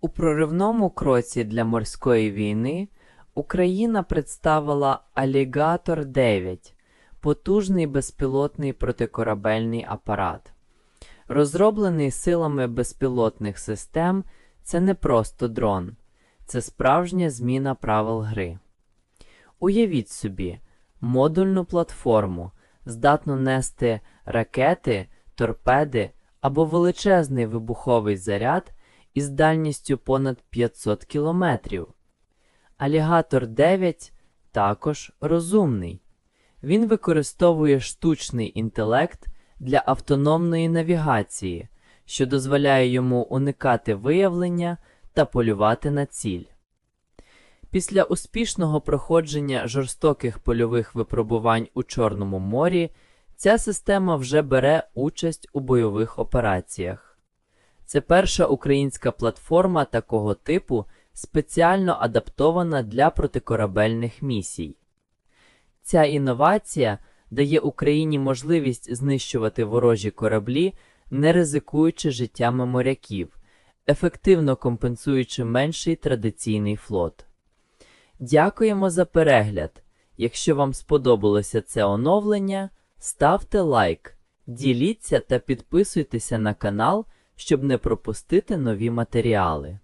У проривному кроці для морської війни Україна представила Алігатор 9 потужний безпілотний протикорабельний апарат. Розроблений силами безпілотних систем, це не просто дрон, це справжня зміна правил гри. Уявіть собі, модульну платформу, здатну нести ракети, торпеди або величезний вибуховий заряд із дальністю понад 500 кілометрів. Алігатор 9 також розумний. Він використовує штучний інтелект для автономної навігації, що дозволяє йому уникати виявлення та полювати на ціль. Після успішного проходження жорстоких польових випробувань у Чорному морі ця система вже бере участь у бойових операціях. Це перша українська платформа такого типу, спеціально адаптована для протикорабельних місій. Ця інновація дає Україні можливість знищувати ворожі кораблі, не ризикуючи життями моряків, ефективно компенсуючи менший традиційний флот. Дякуємо за перегляд. Якщо вам сподобалося це оновлення, ставте лайк, діліться та підписуйтеся на канал, щоб не пропустити нові матеріали.